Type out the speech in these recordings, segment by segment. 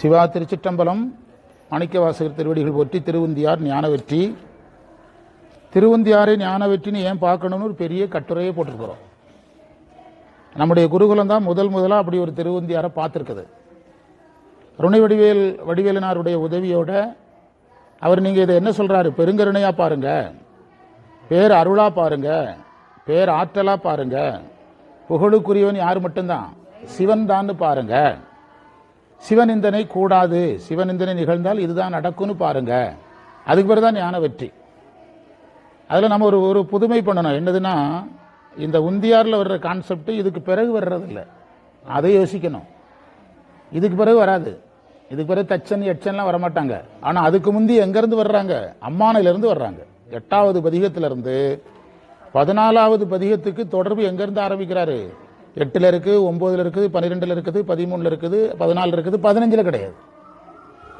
சிவா திருச்சிற்றம்பலம் மாணிக்கவாசகர் திருவடிகள் போற்றி திருவுந்தியார் ஞானவெற்றி. திருவுந்தியாரை ஞானவெற்றின்னு ஏன் பார்க்கணும்னு ஒரு பெரிய கட்டுரையை போட்டிருக்கிறோம். நம்முடைய குருகுலம் தான் முதல் முதலாக அப்படி ஒரு திருவந்தியாரை பார்த்துருக்குது. ருணை வடிவேல் வடிவேலனாருடைய உதவியோட அவர் நீங்கள் இதை என்ன சொல்கிறாரு பெருங்கருணையாக பாருங்க. பேர் அருளாக பாருங்க. பேர் ஆற்றலாக பாருங்க. புகழுக்குரியவன் யார் மட்டும்தான்? சிவன் தான்னு பாருங்கள் சிவநிந்தனை கூடாது சிவநிந்தனை நிகழ்ந்தால் இதுதான் நடக்கும்னு பாருங்க. அதுக்கு பிறகு தான் ஞான வெற்றி. அதில் நம்ம ஒரு ஒரு புதுமை பண்ணணும். என்னதுன்னா இந்த உந்தியாரில் வர்ற கான்செப்ட் இதுக்கு பிறகு வர்றதில்லை. அதை யோசிக்கணும். இதுக்கு பிறகு வராது. இதுக்கு பிறகு தச்சன் எச்சன்லாம் வரமாட்டாங்க. ஆனால் அதுக்கு முந்தி எங்கேருந்து வர்றாங்க? அம்மானிலேருந்து வர்றாங்க. எட்டாவது பதிகத்திலிருந்து பதினாலாவது பதிகத்துக்கு தொடர்பு எங்கேருந்து ஆரம்பிக்கிறாரு? எட்டில் இருக்குது ஒம்போதில் இருக்குது பன்னிரெண்டில் இருக்குது பதிமூணில் இருக்குது பதினாலில் இருக்குது பதினஞ்சில் கிடையாது.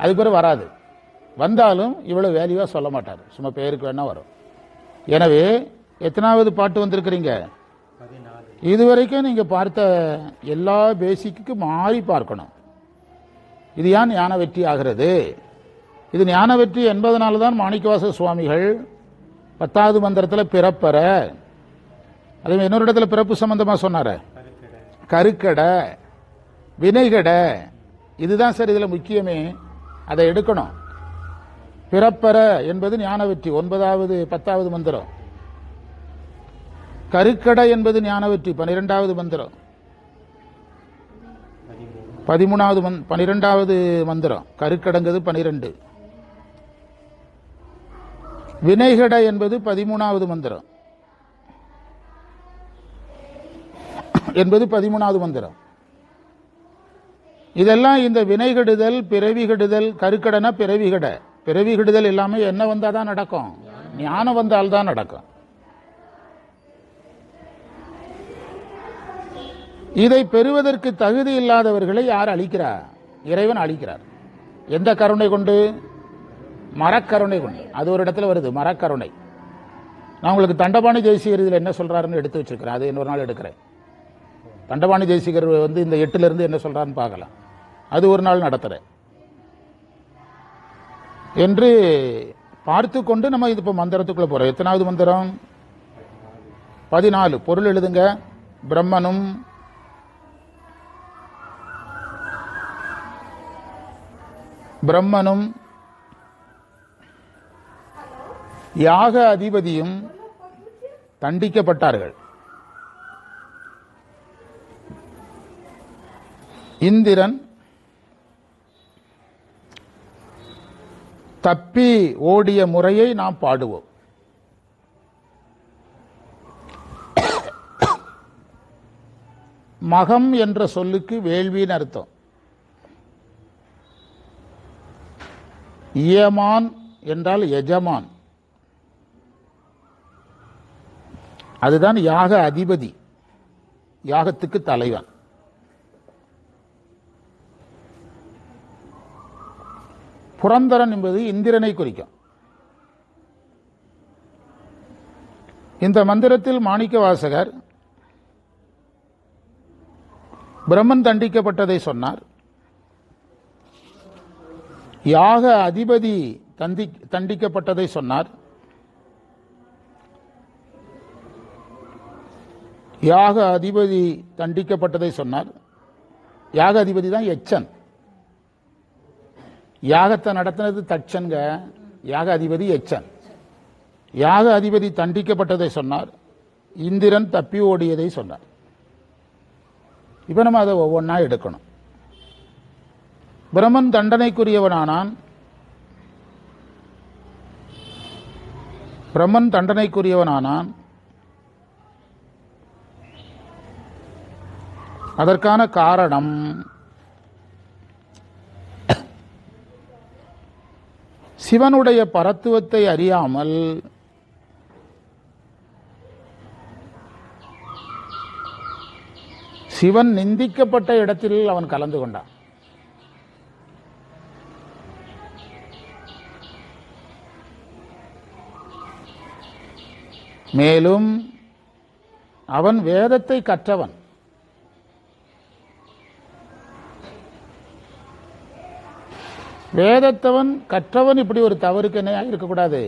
அதுக்கு பிறகு வராது. வந்தாலும் இவ்வளோ வேல்யூவாக சொல்ல மாட்டார். சும்மா பேருக்கு வேணா வரும். எனவே எத்தனாவது பாட்டு வந்திருக்கிறீங்க? இதுவரைக்கும் நீங்கள் பார்த்த எல்லா பேசிக்கு மாறி பார்க்கணும். இது ஏன் ஞான வெற்றி ஆகிறது? இது ஞான வெற்றி என்பதனால தான் மாணிக்கவாச சுவாமிகள் பத்தாவது மந்திரத்தில் பிறப்பற. அதே மாதிரி இன்னொரு இடத்துல பிறப்பு சம்பந்தமாக சொன்னார. கருக்கடை வினைகடை இதுதான் சார் இதில் முக்கியமே. அதை எடுக்கணும். பிறப்பற என்பது ஞான வெற்றி ஒன்பதாவது பத்தாவது மந்திரம். கருக்கடை என்பது ஞான வெற்றி பனிரெண்டாவது மந்திரம். பதிமூணாவது மந் பனிரெண்டாவது மந்திரம். கருக்கடங்கிறது பனிரெண்டு. வினைகடை என்பது பதிமூணாவது மந்திரம். என்பது பதிமூணாவது மந்திரம். இதெல்லாம் இந்த வினைகெடுதல் பிறவிகெடுதல் கருக்கடனா பிறவிகட. பிறவிகெடுதல் எல்லாமே என்ன வந்தால் தான் நடக்கும்? ஞானம் வந்தால் தான் நடக்கும். இதை பெறுவதற்கு தகுதி இல்லாதவர்களை யார் அழிக்கிறார்? இறைவன் அழிக்கிறார். எந்த கருணை கொண்டு? மரக்கருணை கொண்டு. அது ஒரு இடத்துல வருது மரக்கருணை. நான் உங்களுக்கு தண்டபாணி தேசிய இதில் என்ன சொல்கிறாருன்னு எடுத்து வச்சிருக்கிறேன். அது இன்னொரு நாள் எடுக்கிறேன். தண்டபாணி ஜெயசீகர் வந்து இந்த எட்டுலேருந்து என்ன சொல்கிறான்னு பார்க்கலாம். அது ஒரு நாள் நடத்துகிறேன் என்று பார்த்து கொண்டு நம்ம இது இப்போ மந்திரத்துக்குள்ளே போகிறோம் எத்தனாவது மந்திரம்? பதினாலு. பொருள் எழுதுங்க. பிரம்மனும் பிரம்மனும் யாக அதிபதியும் தண்டிக்கப்பட்டார்கள். இந்திரன் தப்பி ஓடிய முறையை நாம் பாடுவோம். மகம் என்ற சொல்லுக்கு வேள்வின்னு அர்த்தம். இயமான் என்றால் எஜமான். அதுதான் யாக அதிபதி. யாகத்துக்கு தலைவன். புரந்தரன் என்பது இந்திரனை குறிக்கும். இந்த மந்திரத்தில் மாணிக்க வாசகர் பிரம்மன் தண்டிக்கப்பட்டதை சொன்னார். யாக அதிபதி தந்தி தண்டிக்கப்பட்டதை சொன்னார். யாக அதிபதி தண்டிக்கப்பட்டதை சொன்னார். யாக அதிபதி தான் எச்சன். யாகத்தை நடத்தினது தட்சன்க யாக அதிபதி எச்சன். யாக அதிபதி தண்டிக்கப்பட்டதை சொன்னார். இந்திரன் தப்பி ஓடியதை சொன்னார். இப்போ நம்ம அதை ஒவ்வொன்றா எடுக்கணும். பிரமன் தண்டனைக்குரியவனானான். பிரம்மன் தண்டனைக்குரியவனானான். அதற்கான காரணம் சிவனுடைய பரத்துவத்தை அறியாமல் சிவன் நிந்திக்கப்பட்ட இடத்தில் அவன் கலந்து கொண்டான். மேலும் அவன் வேதத்தை கற்றவன். வேதத்தவன் கற்றவன் இப்படி ஒரு தவறுக்கு என்ன இருக்கக்கூடாது?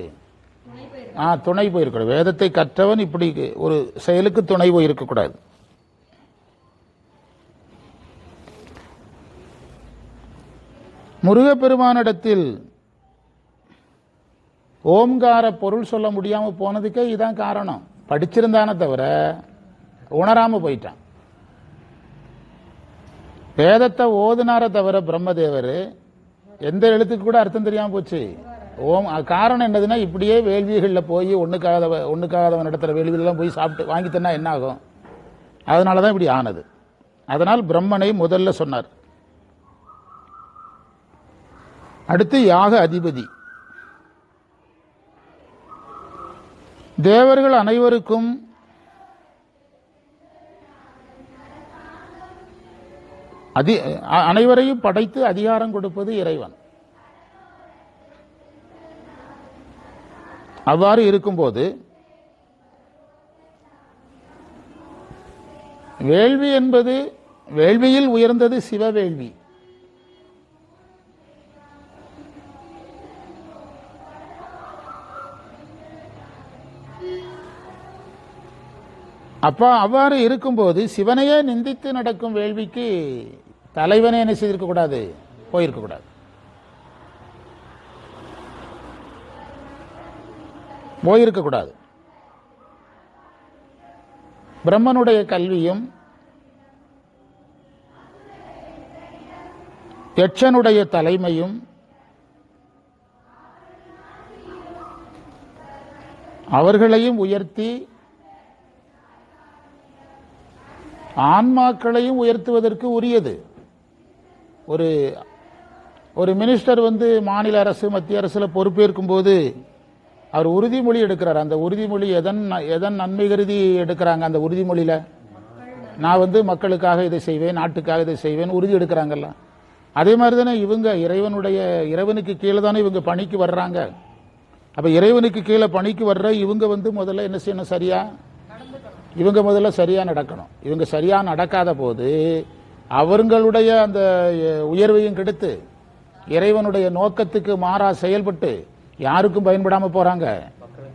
ஆ துணை போயிருக்கூடாது வேதத்தை கற்றவன் இப்படி ஒரு செயலுக்கு துணை போயிருக்கக்கூடாது. முருகப்பெருமானிடத்தில் ஓம்கார பொருள் சொல்ல முடியாமல் போனதுக்கே இதுதான் காரணம். படிச்சிருந்தானே தவிர உணராம போயிட்டான். வேதத்தை ஓதுனார தவிர பிரம்மதேவர் எந்த எழுத்துக்கு கூட அர்த்தம் தெரியாம போச்சு. ஓம் காரணம் என்னதுன்னா இப்படியே வேள்விகளில் போய் ஒண்ணுக்காதவ ஒண்ணுக்காதவன் நடத்துகிற வேள்வியெல்லாம் போய் சாப்பிட்டு வாங்கி தந்தா என்ன ஆகும்? அதனால தான் இப்படி ஆனது. அதனால் பிரம்மனை முதல்ல சொன்னார். அடுத்து யாக அதிபதி. தேவர்கள் அனைவருக்கும் அதி அனைவரையும் படைத்து அதிகாரம் கொடுப்பது இறைவன். அவ்வாறு இருக்கும்போது வேள்வி என்பது வேள்வியில் உயர்ந்தது சிவவேள்வி அப்போ அவ்வாறு இருக்கும்போது சிவனையே நிந்தித்து நடக்கும் வேள்விக்கு தலைவனே என்ன செய்திருக்க கூடாது போயிருக்க கூடாது போயிருக்க கூடாது பிரம்மனுடைய கல்வியும் யட்சனுடைய தலைமையும் அவர்களையும் உயர்த்தி ஆன்மாக்களையும் உயர்த்துவதற்கு உரியது. ஒரு ஒரு மினிஸ்டர் வந்து மாநில அரசு மத்திய அரசில் பொறுப்பேற்கும் போது அவர் உறுதிமொழி எடுக்கிறார். அந்த உறுதிமொழி எதன் எதன் நன்மை கருதி எடுக்கிறாங்க அந்த உறுதிமொழியில்? நான் வந்து மக்களுக்காக இதை செய்வேன் நாட்டுக்காக இதை செய்வேன் உறுதி எடுக்கிறாங்கல்ல. அதே மாதிரி தானே இவங்க இறைவனுடைய இறைவனுக்கு கீழே தானே இவங்க பணிக்கு வர்றாங்க. அப்போ இறைவனுக்கு கீழே பணிக்கு வர்ற இவங்க வந்து முதல்ல என்ன செய்யணும் சரியா? இவங்க முதல்ல சரியாக நடக்கணும். இவங்க சரியாக நடக்காத போது அவர்களுடைய அந்த உயர்வையும் கெடுத்து இறைவனுடைய நோக்கத்துக்கு மாறா செயல்பட்டு யாருக்கும் பயன்படாம போறாங்க?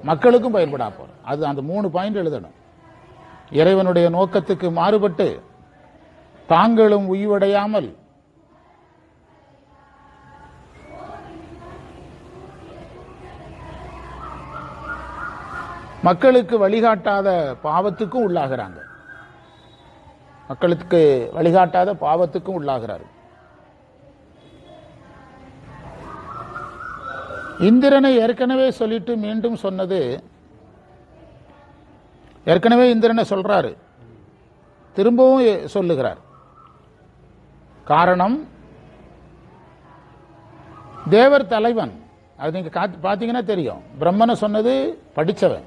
மக்களுக்கும் பயன்படா போறாங்க அது அந்த மூணு பாயிண்ட் எழுதணும். இறைவனுடைய நோக்கத்துக்கு மாறுபட்டு தாங்களும் உய்வடையாமல் மக்களுக்கு வழிகாட்டாத பாவத்துக்கும் உள்ளாகிறாங்க. மக்களுக்கு வழிகாட்டாத பாவத்துக்கும் உள்ளாகிறார் இந்திரனை ஏற்கனவே சொல்லிட்டு மீண்டும் சொன்னது ஏற்கனவே இந்திரனை சொல்றாரு. திரும்பவும் சொல்லுகிறார். காரணம் தேவர் தலைவன். அது நீங்க பார்த்தீங்கன்னா தெரியும். பிரம்மனை சொன்னது படிச்சவன்.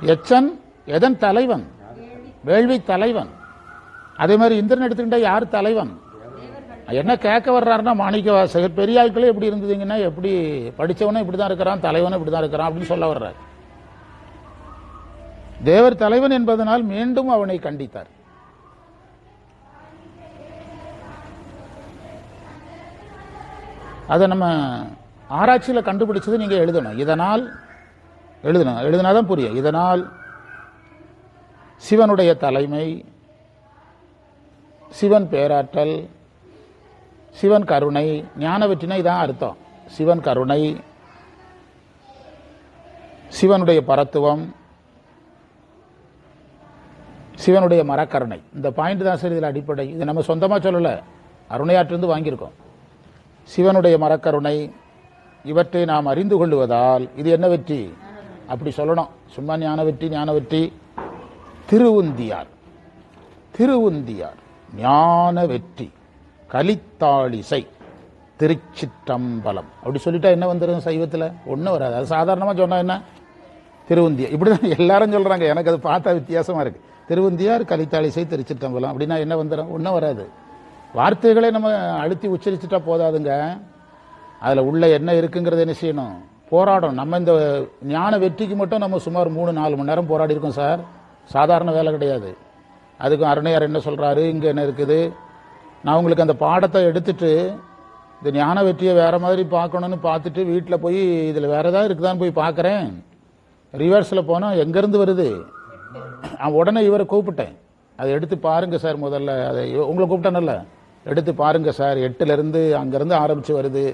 எச்சன் எதன் தலைவன்? வேள்வி தலைவன். அதே மாதிரி இந்திரன் எடுத்துக்கிட்டா யார் தலைவன்? என்ன கேட்க வர்றாருன்னா மாணிக்க வாசகர். பெரிய ஆட்களே எப்படி இருந்ததுங்கன்னா எப்படி படித்தவனும் இப்படி தான் இருக்கிறான் தலைவனும் இப்படி தான் இருக்கிறான் அப்படின்னு சொல்ல வர்றார். தேவர் தலைவன் என்பதனால் மீண்டும் அவனை கண்டித்தார். அதை நம்ம ஆராய்ச்சியில் கண்டுபிடிச்சது நீங்கள் எழுதணும். இதனால் எழுதணும். எழுதினாதான் புரியும். இதனால் சிவனுடைய தலைமை சிவன் பேராற்றல் சிவன் கருணை ஞான வெற்றினா இதான் அர்த்தம். சிவன் கருணை சிவனுடைய பரத்துவம் சிவனுடைய மரக்கருணை. இந்த பாயிண்ட் தான் சார் இதில் அடிப்படை. இது நம்ம சொந்தமாக சொல்லலை. அருணையாற்றிருந்து வாங்கியிருக்கோம். சிவனுடைய மரக்கருணை இவற்றை நாம் அறிந்து கொள்ளுவதால் இது என்ன வெற்றி? அப்படி சொல்லணும். சும்மா ஞான வெற்றி ஞான வெற்றி திருவுந்தியார். திருவுந்தியார். ஞான வெற்றி கலித்தாளிசை திருச்சிற்றம்பலம். அப்படி சொல்லிட்டா என்ன வந்துடும் சைவத்தில்? ஒன்றும் வராது. அது சாதாரணமாக சொன்னால் என்ன? திருவுந்தியா. இப்படிதான் எல்லாரும் சொல்கிறாங்க எனக்கு அது பார்த்தா வித்தியாசமாக இருக்குது திருவுந்தியார் கலித்தாளிசை திருச்சிற்றம்பலம். அப்படின்னா என்ன வந்துடும் ஒன்றும் வராது. வார்த்தைகளை நம்ம அழுத்தி உச்சரிச்சுட்டா போதாதுங்க. அதில் உள்ள என்ன இருக்குங்கிறத என்ன செய்யணும்? போராடணும். நம்ம இந்த ஞான வெற்றிக்கு மட்டும் நம்ம சுமார் மூணு நாலு மணி நேரம் போராடி இருக்கோம் சார். சாதாரண வேலை கிடையாது. அதுக்கும் அருணையார் என்ன சொல்கிறாரு இங்கே என்ன இருக்குது? நான் உங்களுக்கு அந்த பாடத்தை எடுத்துட்டு இந்த ஞான வெற்றியை வேறு மாதிரி பார்க்கணும்னு பார்த்துட்டு வீட்டில் போய் இதில் வேறு ஏதாவது இருக்குதான்னு போய் பார்க்குறேன். ரிவர்ஸில் போனால் எங்கேருந்து வருது? நான் உடனே இவரை கூப்பிட்டேன். அதை எடுத்து பாருங்கள் சார் முதல்ல. அதை உங்களை கூப்பிட்டேன்ல எடுத்து பாருங்கள் சார். எட்டுலேருந்து அங்கேருந்து ஆரம்பித்து வருது.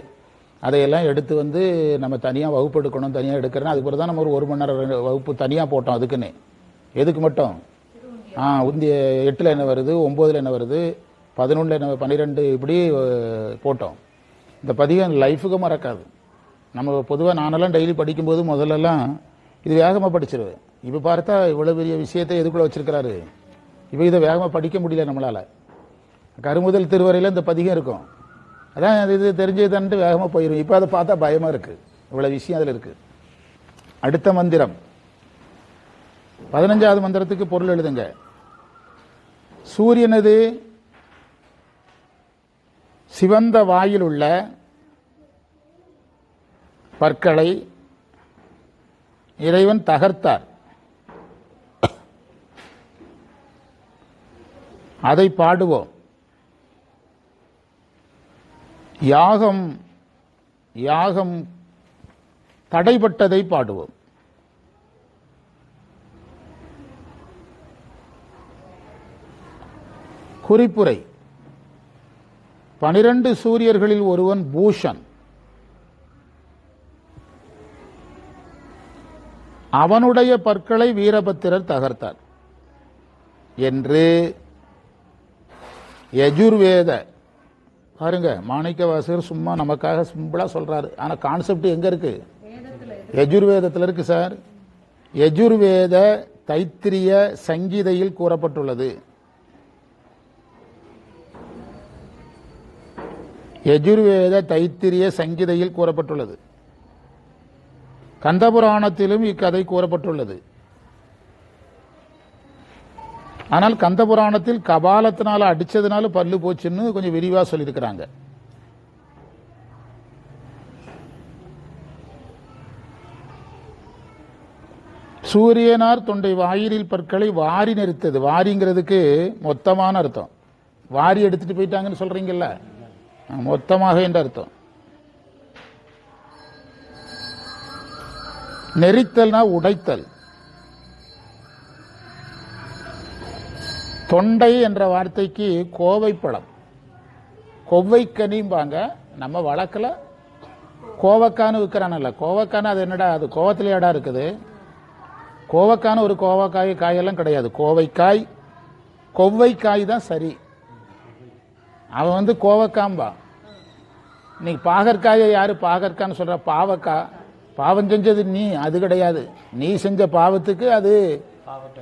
அதையெல்லாம் எடுத்து வந்து நம்ம தனியாக வகுப்பு எடுக்கணும் தனியாக எடுக்கிறேன் அதுக்கு பிறகு தான் நம்ம ஒரு ஒரு மணி நேரம் ரெண்டு வகுப்பு தனியாக போட்டோம் அதுக்குன்னு. எதுக்கு மட்டும்? ஆ உந்தி எட்டில் என்ன வருது? ஒம்போதில் என்ன வருது? பதினொன்றில் என்ன பன்னிரெண்டு இப்படி போட்டோம். இந்த பதிகம் லைஃபுக்கு மறக்காது. நம்ம பொதுவாக நானெல்லாம் டெய்லி படிக்கும்போது முதல்லலாம் இது வேகமாக படிச்சிருவேன். இப்போ பார்த்தா இவ்வளோ பெரிய விஷயத்தை எதுக்குள்ளே வச்சிருக்கிறாரு? இப்போ இதை வேகமாக படிக்க முடியல நம்மளால். கருமுதல் திருவரையில் இந்த பதிகம் இருக்கும். அதான் அது இது தெரிஞ்சதுன்ட்டு வேகமாக போயிடும் இப்போ அதை பார்த்தா பயமாக இருக்குது இவ்வளோ விஷயம் அதில் இருக்குது அடுத்த மந்திரம். பதினஞ்சாவது மந்திரத்துக்கு பொருள் எழுதுங்க. சூரியனது சிவந்த வாயில் உள்ள பற்களை இறைவன் தகர்த்தார். அதை பாடுவோம். யாகம் யாகம் தடைப்பட்டதை பாடுவோம். குறிப்புரை. பனிரெண்டு சூரியர்களில் ஒருவன் பூஷன். அவனுடைய பற்களை வீரபத்திரர் தகர்த்தார் என்று யஜுர்வேத பாருங்க மாணிக்கவாசகர் சும்மா நமக்காக சிம்பிளாக சொல்றாரு. ஆனால் கான்செப்ட் எங்க இருக்கு? யஜுர்வேதத்தில் இருக்கு சார் யஜுர்வேத தைத்திரிய சங்கீதையில் கூறப்பட்டுள்ளது. யஜுர்வேத தைத்திரிய சங்கீதையில் கூறப்பட்டுள்ளது. கந்தபுராணத்திலும் இக்கதை கூறப்பட்டுள்ளது. ஆனால் கந்தபுராணத்தில் கபாலத்தினால அடிச்சதுனால பல்லு போச்சுன்னு கொஞ்சம் விரிவா சொல்லியிருக்கிறாங்க. சூரியனார் தொண்டை வாயிலில் பற்களை வாரி நிறுத்தது வாரிங்கிறதுக்கு மொத்தமான அர்த்தம். வாரி எடுத்துட்டு போயிட்டாங்கன்னு சொல்றீங்கல்ல? மொத்தமாக என்ற அர்த்தம். நெரித்தல்னா உடைத்தல். தொண்டை என்ற வார்த்தைக்கு கோவைப்பழம். கொவ்வைக்கனிம்பாங்க. நம்ம வழக்கில் கோவக்கான்னு விற்கிறானல்ல கோவக்கான்னு அது என்னடா அது கோவத்திலேடா இருக்குது. கோவக்கான ஒரு கோவக்காய் காயெல்லாம் கிடையாது. கோவைக்காய் கொவ்வைக்காய் தான் சரி. அவன் வந்து கோவக்காம்பா. இன்னைக்கு பாகற்காயை யாரு? பாகற்கான்னு சொல்ற பாவக்காய் பாவம் செஞ்சது நீ அது கிடையாது. நீ செஞ்ச பாவத்துக்கு அது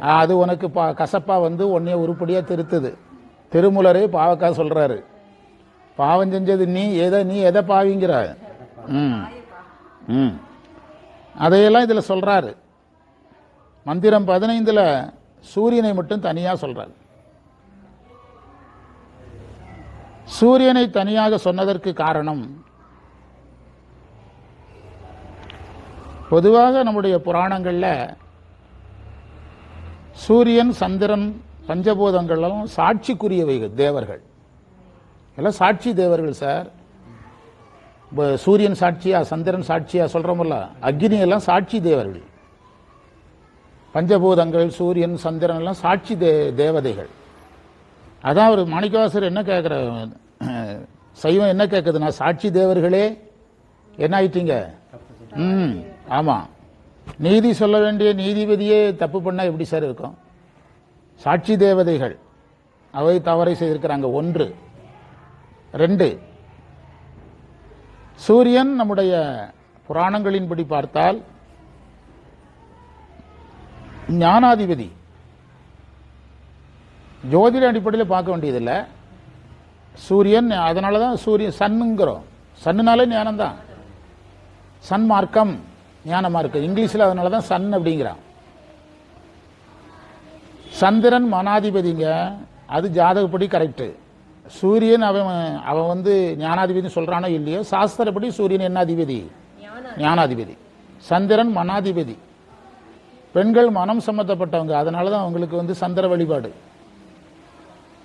அது உனக்கு பா- கசப்பா வந்து உன்னைய உருப்படியா திருத்துது. திருமுலரே பாவக்காய் சொல்றாரு. பாவம் செஞ்சது நீ எதை நீ எதை பாவிங்கிற? ம் ம். அதையெல்லாம் இதில் சொல்றாரு. மந்திரம் பதினைந்தில் சூரியனை மட்டும் தனியாக சொல்றாரு. சூரியனை தனியாக சொன்னதற்கு காரணம் பொதுவாக நம்முடைய புராணங்களில் சூரியன் சந்திரன் பஞ்சபூதங்களும் சாட்சிக்குரியவைகள் தேவர்கள். எல்லாம் சாட்சி தேவர்கள் சார். இப்போ சூரியன் சாட்சியா சந்திரன் சாட்சியா சொல்கிறோம்ல அக்னி எல்லாம் சாட்சி தேவர்கள். பஞ்சபூதங்கள் சூரியன் சந்திரன் எல்லாம் சாட்சி தே தேவதைகள். அதான் அவர் மாணிக்கவாசர் என்ன கேட்குற சைவம் என்ன கேட்குதுன்னா சாட்சி தேவர்களே என்ன ஆயிட்டீங்க? ம் ஆமாம் நீதி சொல்ல வேண்டிய நீதிபதியே தப்பு பண்ணால் எப்படி சார் இருக்கும்? சாட்சி தேவதைகள் அவை தவறை செய்திருக்கிறாங்க. ஒன்று. ரெண்டு. சூரியன் நம்முடைய புராணங்களின்படி பார்த்தால் ஞானாதிபதி ஜோதிட அடிப்படையில் பார்க்க வேண்டியதில்லை. சூரியன் அதனால தான் சூரியன் சன்னுங்கிறோம். சன்னுனாலே ஞானம் தான் சன் மார்க்கம் ஞான மார்க்கம் இங்கிலீஷில் அதனால தான் சன் அப்படிங்கிறான். சந்திரன் மனாதிபதிங்க. அது ஜாதகப்படி கரெக்டு சூரியன் அவன் அவன் வந்து ஞானாதிபதி சொல்றானோ இல்லையோ சாஸ்திரப்படி சூரியன் என்ன அதிபதி? ஞானாதிபதி. சந்திரன் மனாதிபதி. பெண்கள் மனம் சம்பந்தப்பட்டவங்க. அதனால தான் அவங்களுக்கு வந்து சந்திர வழிபாடு.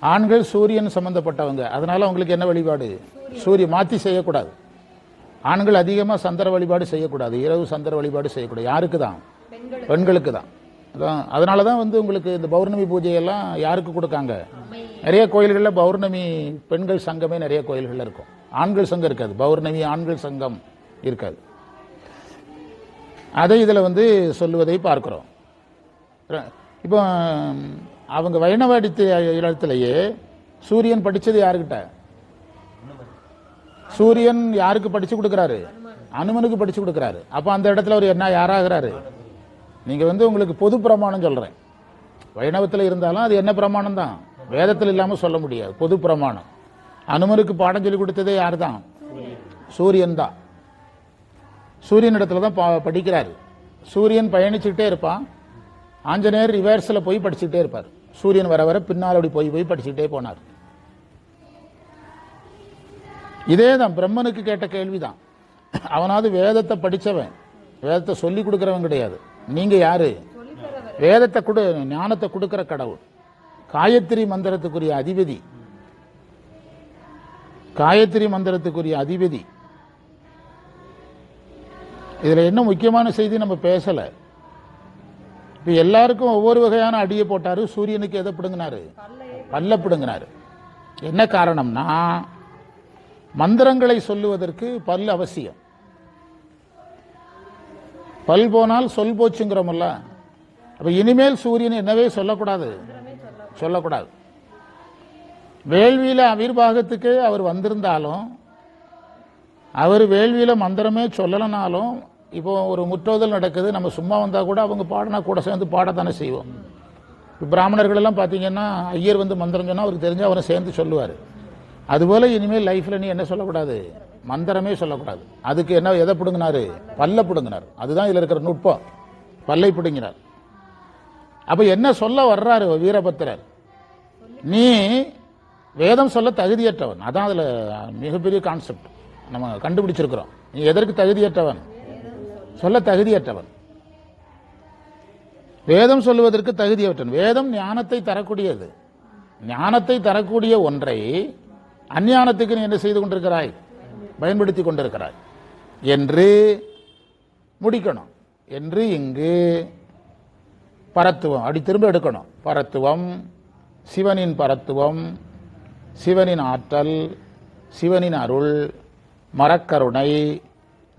ஆண்கள் சூரியன் சம்பந்தப்பட்டவங்க. அதனால அவங்களுக்கு என்ன வழிபாடு? சூரிய மாத்தி செய்யக்கூடாது. ஆண்கள் அதிகமாக சந்திர வழிபாடு செய்யக்கூடாது. இரவு சந்திர வழிபாடு செய்யக்கூடாது. யாருக்கு தான் பெண்களுக்கு. தான் அதான் அதனால தான் வந்து உங்களுக்கு இந்த பௌர்ணமி பூஜையெல்லாம் யாருக்கு கொடுக்காங்க? நிறைய கோயில்களில் பௌர்ணமி பெண்கள் சங்கமே நிறைய கோயில்களில் இருக்கும். ஆண்கள் சங்கம் இருக்காது. பௌர்ணமி ஆண்கள் சங்கம் இருக்காது. அதை இதில் வந்து சொல்லுவதை பார்க்கிறோம். இப்போ அவங்க வைணவ அடித்த இடத்துலயே சூரியன் படிச்சது யாருக்கிட்ட? சூரியன் யாருக்கு படிச்சு கொடுக்குறாரு? அனுமனுக்கு படிச்சு கொடுக்குறாரு. அப்ப அந்த இடத்துல அவர் என்ன யாராகிறாரு? நீங்க வந்து உங்களுக்கு பொது பிரமாணம் சொல்றேன். வைணவத்தில் இருந்தாலும் அது என்ன பிரமாணம் தான் வேதத்தில் இல்லாம சொல்ல முடியாது. பொது பிரமாணம். அனுமனுக்கு பாடம் சொல்லி கொடுத்ததே யார் தான் சூரியன் தான். சூரியன் இடத்துல தான் பா- படிக்கிறாரு. சூரியன் பயணிச்சுக்கிட்டே இருப்பான். ஆஞ்சநேயர் ரிவர்ஸில் போய் படிச்சுக்கிட்டே இருப்பார். சூரியன் வர வர பின்னால் அப்படி போய் போய் படிச்சுக்கிட்டே போனார். இதே தான் பிரம்மனுக்கு கேட்ட கேள்விதான். அவனாவது வேதத்தை படித்தவன் வேதத்தை சொல்லி கொடுக்குறவன் கிடையாது. நீங்கள் யாரு? வேதத்தை கொடு ஞானத்தை கொடுக்குற கடவுள். காயத்ரி மந்திரத்துக்குரிய அதிபதி. காயத்ரி மந்திரத்துக்குரிய அதிபதி. இதில் என்ன முக்கியமான செய்தி நம்ம பேசலை. இப்போ எல்லாருக்கும் ஒவ்வொரு வகையான அடியை போட்டார். சூரியனுக்கு எதை பிடுங்கினாரு? பல்ல பிடுங்கினாரு. என்ன காரணம்னா மந்திரங்களை சொல்லுவதற்கு பல் அவசியம். பல் போனால் சொல் போச்சுங்கிறோமல்ல அப்போ இனிமேல் சூரியன் என்னவே சொல்லக்கூடாது? சொல்லக்கூடாது. வேள்வியில் அவிர்வாகத்துக்கே அவர் வந்திருந்தாலும் அவர் வேள்வியில் மந்திரமே சொல்லலைனாலும் இப்போ ஒரு முற்றோதல் நடக்குது நம்ம சும்மா வந்தால் கூட அவங்க பாடினா கூட சேர்ந்து பாடத்தானே செய்வோம். இப்போ பிராமணர்கள் எல்லாம் பார்த்தீங்கன்னா ஐயர் வந்து மந்திரம் சொன்னால் அவருக்கு தெரிஞ்சு அவரை சேர்ந்து சொல்லுவார். அதுபோல் இனிமேல் லைஃப்பில் நீ என்ன சொல்லக்கூடாது? மந்திரமே சொல்லக்கூடாது. அதுக்கு என்ன எதை பிடுங்கினாரு? பல்ல பிடுங்கினார். அதுதான் இதில் இருக்கிற நுட்பம். பல்லை பிடுங்கினார். அப்போ என்ன சொல்ல வர்றாரு வீரபத்திரர்? நீ வேதம் சொல்ல தகுதியற்றவன். அதான் அதில் மிகப்பெரிய கான்செப்ட் நம்ம கண்டுபிடிச்சிருக்கிறோம். நீ எதற்கு தகுதியற்றவன்? சொல்ல தகுதியற்றவன். வேதம் சொல்லுவதற்கு தகுதியற்றவன். வேதம் ஞானத்தை தரக்கூடியது. ஞானத்தை தரக்கூடிய ஒன்றை அஞ்ஞானத்துக்கு நீ என்ன செய்து கொண்டிருக்கிறாய்? பயன்படுத்தி கொண்டிருக்கிறாய். என்று முடிக்கணும். என்று இங்கு பரத்துவம். அடி திரும்ப எடுக்கணும். பரத்துவம் சிவனின் பரத்துவம் சிவனின் ஆற்றல் சிவனின் அருள் மரக்கருணை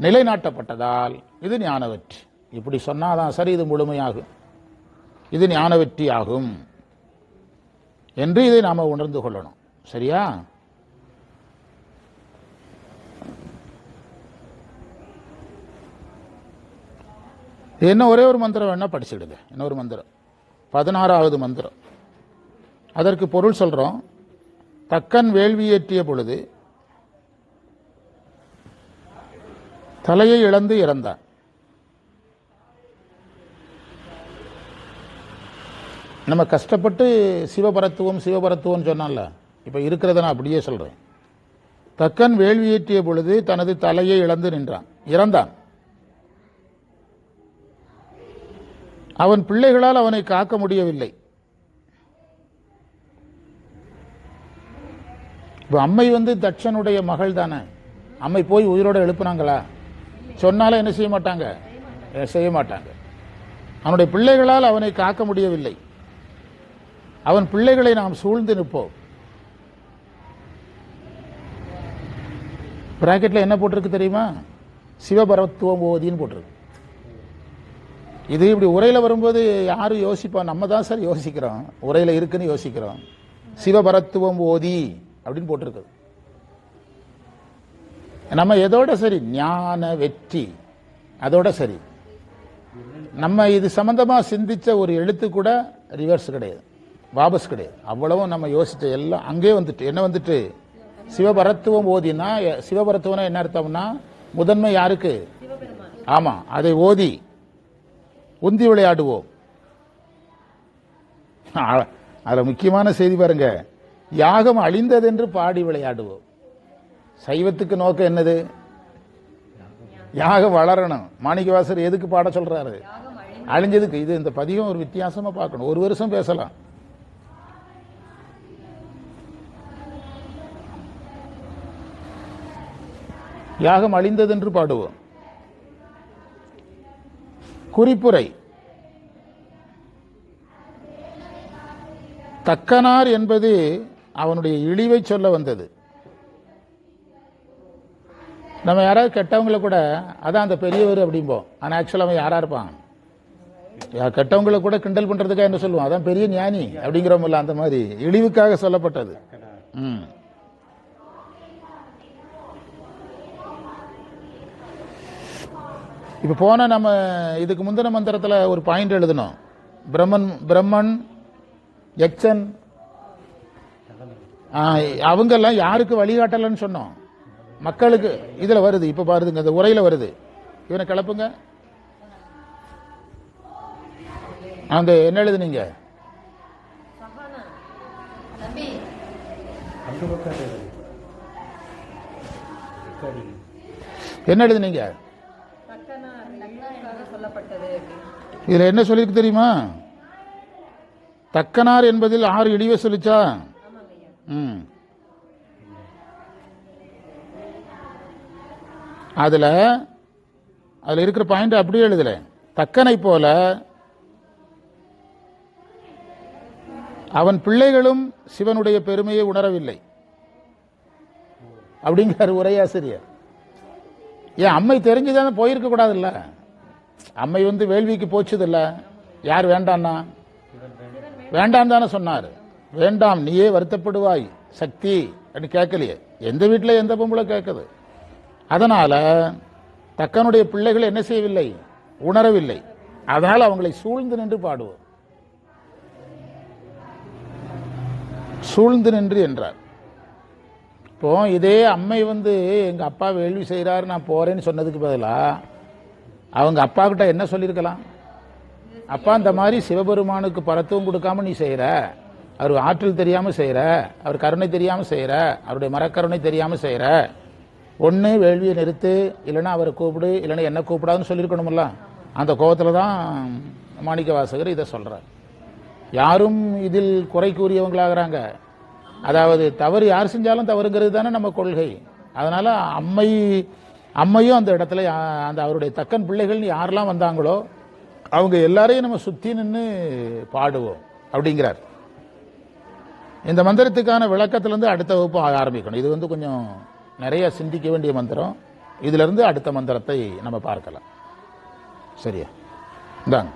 நிலைநாட்டப்பட்டதால் இது ஞான வெற்றி இப்படி சொன்னாதான் சரி இது முழுமையாகும். இது ஞான வெற்றி ஆகும் என்று இதை நாம உணர்ந்து கொள்ளணும். சரியா? என்ன ஒரே ஒரு மந்திரம் வேணா படிச்சுடுங்க. இன்னொரு மந்திரம். பதினாறாவது மந்திரம். அதற்கு பொருள் சொல்றோம். தக்கன் வேள்வியேற்றிய பொழுது தலையை இழந்து இறந்தான் நம்ம கஷ்டப்பட்டு சிவபரத்துவம் சிவபரத்துவம் சொன்னால இப்போ இருக்கிறத நான் அப்படியே சொல்கிறேன் தக்கன் வேள்வியேற்றிய பொழுது தனது தலையை இழந்து நின்றான். இறந்தான். அவன் பிள்ளைகளால் அவனை காக்க முடியவில்லை. இப்போ அம்மை வந்து தட்சனுடைய மகள் தானே. அம்மை போய் உயிரோட எழுப்புனாங்களா? சொன்னாலும் என்ன செய்ய மாட்டாங்க? செய்ய மாட்டாங்க. அவனுடைய பிள்ளைகளால் அவனை காக்க முடியவில்லை. அவன் பிள்ளைகளை நாம் சூழ்ந்து நிற்போம். பிராக்கெட்ல என்ன போட்டிருக்கு தெரியுமா? சிவபரத்துவம் ஓதின்னு போட்டிருக்கு. இது இப்படி உரையில வரும்போது யாரும் யோசிப்பான் நம்ம தான் சார் யோசிக்கிறோம். உரையில இருக்குன்னு யோசிக்கிறோம். சிவபரத்துவம் ஓதி அப்படின்னு போட்டிருக்கு. நம்ம எதோட சரி? ஞான வெற்றி. அதோட சரி. நம்ம இது சம்பந்தமா சிந்திச்ச ஒரு எழுத்து கூட ரிவர்ஸ் கிடையாது. வாபஸ் கிடையாது. அவ்வளவும் நம்ம யோசித்த எல்லாம் அங்கே வந்துட்டு என்ன வந்துட்டு? சிவபரத்துவம் ஓதினா சிவபரத்துவம்னா என்ன அர்த்தம்னா முதன்மை யாருக்கு? ஆமாம் அதை ஓதி உந்தி விளையாடுவோம். அதில் முக்கியமான செய்தி பாருங்க. யாகம் அழிந்ததென்று பாடி விளையாடுவோம். சைவத்துக்கு நோக்கம் என்னது? யாகம் வளரணும். மாணிக்கவாசர் எதுக்கு பாட சொல்றாரு? அழிஞ்சதுக்கு. இது இந்த பதிகம் ஒரு வித்தியாசமா பார்க்கணும். ஒரு வருஷம் பேசலாம். யாகம் அழிந்ததென்று பாடுவோம். குறிப்புரை. தக்கனார் என்பது அவனுடைய இழிவை சொல்ல வந்தது. நம்ம யாராவது கெட்டவங்களை கூட அதான் அந்த பெரியவர் அப்படிம்போம் ஆனால் ஆக்சுவலாக அவன் யாரா இருப்பான்? யா- கூட கிண்டல் பண்ணுறதுக்காக என்ன சொல்லுவான்? அதான் பெரிய ஞானி அப்படிங்கிறோம்ல அந்த மாதிரி இழிவுக்காக சொல்லப்பட்டது. ம். இப்போ போன நம்ம இதுக்கு முந்தின மந்திரத்தில் ஒரு பாயிண்ட் எழுதணும். பிரம்மன் பிரம்மன் யக்ஷன் அவங்கெல்லாம் யாருக்கு வழிகாட்டலன்னு சொன்னோம்? மக்களுக்கு. இதில் வருது இப்போ பாருதுங்க இந்த உரையில் வருது. இவனை கிளப்புங்க. அந்த என்ன எழுதுனீங்க? என்ன எழுதுனீங்க தக்கனாக சொல்லப்பட்டது அப்படின்னு இதில் என்ன சொல்லியிருக்கு தெரியுமா? தக்கனார் என்பதில் ஆறு இழிவை சொல்லிச்சா? ம். அதில் அதில் இருக்கிற பாயிண்ட் அப்படியே எழுதல. தக்கனை போல அவன் பிள்ளைகளும் சிவனுடைய பெருமையை உணரவில்லை. அப்படிங்கிறார் உரையாசிரியர். ஏன் அம்மை தெரிஞ்சுதானே போயிருக்க கூடாதுல்ல அம்மை வந்து வேள்விக்கு போச்சதில்ல. யார் வேண்டான்னா? வேண்டாம் தானே சொன்னார். வேண்டாம் நீயே வருத்தப்படுவாய். சக்தி அப்படின்னு கேட்கலையே. எந்த வீட்டில் எந்த பொம்பளை கேட்குது? அதனால தக்கனுடைய பிள்ளைகள் என்ன செய்யவில்லை? உணரவில்லை. அதனால் அவங்களை சூழ்ந்து நின்று பாடுவோம். சூழ்ந்து நின்று என்றார். இப்போ இதே அம்மை வந்து எங்கள் அப்பா வேள்வி செய்கிறாரு நான் போறேன்னு சொன்னதுக்கு பதிலாக அவங்க அப்பா கிட்ட என்ன சொல்லியிருக்கலாம்? அப்பா இந்த மாதிரி சிவபெருமானுக்கு பரத்துவம் கொடுக்காம நீ செய்கிற அவர் ஆற்றல் தெரியாமல் செய்கிற அவர் கருணை தெரியாமல் செய்கிற அவருடைய மரக்கருணை தெரியாமல் செய்கிற ஒன்று வேள்வியை நிறுத்து. இல்லைன்னா அவரை கூப்பிடு. இல்லைன்னா என்ன கூப்பிடாதுன்னு சொல்லியிருக்கணும்ல. அந்த கோபத்தில் தான் மாணிக்க வாசகர் இதை சொல்கிறார் யாரும் இதில் குறை கூறியவங்களாகிறாங்க. அதாவது தவறு யார் செஞ்சாலும் தவறுங்கிறது தானே நம்ம கொள்கை. அதனால் அம்மை அம்மையும் அந்த இடத்துல அந்த அவருடைய தக்கன் பிள்ளைகள்னு யாரெல்லாம் வந்தாங்களோ அவங்க எல்லாரையும் நம்ம சுத்தி நின்று பாடுவோம் அப்படிங்கிறார். இந்த மந்திரத்துக்கான விளக்கத்திலேருந்து அடுத்த வகுப்பு ஆரம்பிக்கணும். இது வந்து கொஞ்சம் நிறைய சிந்திக்க வேண்டிய மந்திரம். இதிலிருந்து அடுத்த மந்திரத்தை நம்ம பார்க்கலாம். சரியா? இந்தாங்க.